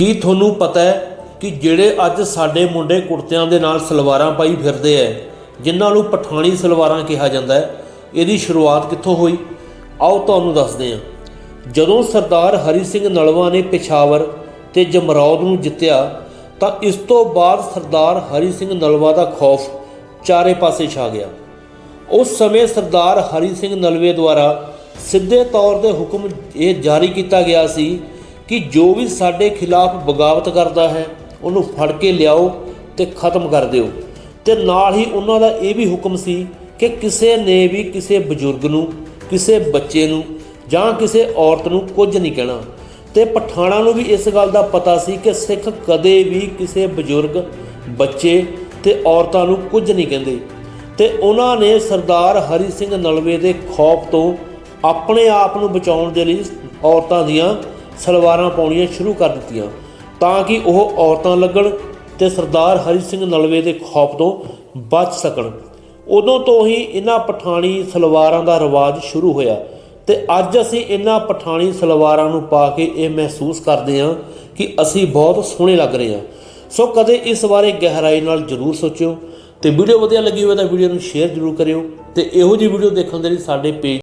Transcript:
ਕੀ ਤੁਹਾਨੂੰ ਪਤਾ ਹੈ ਕਿ ਜਿਹੜੇ ਅੱਜ ਸਾਡੇ ਮੁੰਡੇ ਕੁੜਤਿਆਂ ਦੇ ਨਾਲ ਸਲਵਾਰਾਂ ਪਾਈ ਫਿਰਦੇ ਐ, ਜਿਨ੍ਹਾਂ ਨੂੰ ਪਠਾਣੀ ਸਲਵਾਰਾਂ ਕਿਹਾ ਜਾਂਦਾ ਹੈ ਇਹਦੀ ਸ਼ੁਰੂਆਤ ਕਿੱਥੋਂ ਹੋਈ? ਆਓ ਤੁਹਾਨੂੰ ਦੱਸਦੇ ਹਾਂ। ਜਦੋਂ ਸਰਦਾਰ ਹਰੀ ਸਿੰਘ ਨਲਵਾ ਨੇ ਪਿਸ਼ਾਵਰ ਤੇ ਜਮਰੌਦ ਨੂੰ ਜਿੱਤਿਆ, ਤਾਂ ਇਸ ਤੋਂ ਬਾਅਦ ਸਰਦਾਰ ਹਰੀ ਸਿੰਘ ਨਲਵਾ ਦਾ ਖੌਫ ਚਾਰੇ ਪਾਸੇ ਛਾ ਗਿਆ। ਉਸ ਸਮੇਂ ਸਰਦਾਰ ਹਰੀ ਸਿੰਘ ਨਲਵੇ ਦੁਆਰਾ ਸਿੱਧੇ ਤੌਰ ਤੇ ਹੁਕਮ ਇਹ ਜਾਰੀ ਕੀਤਾ ਗਿਆ ਸੀ ਕਿ ਜੋ ਵੀ ਸਾਡੇ ਖਿਲਾਫ ਬਗਾਵਤ ਕਰਦਾ ਹੈ, ਉਹਨੂੰ ਫੜ ਕੇ ਲਿਆਓ ਤੇ ਖਤਮ ਕਰ ਦਿਓ। ਤੇ ਨਾਲ ਹੀ ਉਹਨਾਂ ਦਾ ਇਹ ਵੀ ਹੁਕਮ ਸੀ ਕਿ ਕਿਸੇ ਨੇ ਵੀ ਕਿਸੇ ਬਜ਼ੁਰਗ ਨੂੰ, ਕਿਸੇ ਬੱਚੇ ਨੂੰ ਜਾਂ ਕਿਸੇ ਔਰਤ ਨੂੰ ਕੁਝ ਨਹੀਂ ਕਹਿਣਾ। ਤੇ ਪਠਾਣਾ ਨੂੰ ਵੀ ਇਸ ਗੱਲ ਦਾ ਪਤਾ ਸੀ ਕਿ ਸਿੱਖ ਕਦੇ ਵੀ ਕਿਸੇ ਬਜ਼ੁਰਗ, ਬੱਚੇ ਤੇ ਔਰਤਾਂ ਨੂੰ ਕੁਝ ਨਹੀਂ ਕਹਿੰਦੇ। ਤੇ ਉਹਨਾਂ ਨੇ ਸਰਦਾਰ ਹਰੀ ਸਿੰਘ ਨਲਵੇ ਦੇ ਖੌਫ ਤੋਂ ਆਪਣੇ ਆਪ ਨੂੰ ਬਚਾਉਣ ਦੇ ਲਈ ਔਰਤਾਂ ਦੀਆਂ ਸਲਵਾਰਾਂ ਪਾਉਣੀਆਂ ਸ਼ੁਰੂ ਕਰ ਦਿੱਤੀਆਂ ਤਾਂ ਕਿ ਉਹ ਔਰਤਾਂ ਲੱਗਣ ਤੇ ਸਰਦਾਰ ਹਰੀ ਸਿੰਘ ਨਲਵੇ ਦੇ ਖੌਫ ਤੋਂ ਬਚ ਸਕਣ। ਉਦੋਂ ਤੋਂ ਹੀ ਇਹਨਾਂ ਪਠਾਣੀ ਸਲਵਾਰਾਂ ਦਾ ਰਿਵਾਜ ਸ਼ੁਰੂ ਹੋਇਆ ਤੇ ਅੱਜ ਅਸੀਂ ਇਹਨਾਂ ਪਠਾਣੀ ਸਲਵਾਰਾਂ ਨੂੰ ਪਾ ਕੇ ਇਹ ਮਹਿਸੂਸ ਕਰਦੇ ਹਾਂ ਕਿ ਅਸੀਂ ਬਹੁਤ ਸੋਹਣੇ ਲੱਗ ਰਹੇ ਹਾਂ। ਸੋ ਕਦੇ ਇਸ ਬਾਰੇ ਗਹਿਰਾਈ ਨਾਲ ਜਰੂਰ ਸੋਚਿਓ ਤੇ ਵੀਡੀਓ ਵਧੀਆ ਲੱਗੀ ਹੋਵੇ ਤਾਂ ਵੀਡੀਓ ਨੂੰ ਸ਼ੇਅਰ ਜਰੂਰ ਕਰਿਓ ਤੇ ਇਹੋ ਜਿਹੀ ਵੀਡੀਓ ਦੇਖਣ ਦੇ ਲਈ ਸਾਡੇ ਪੇਜ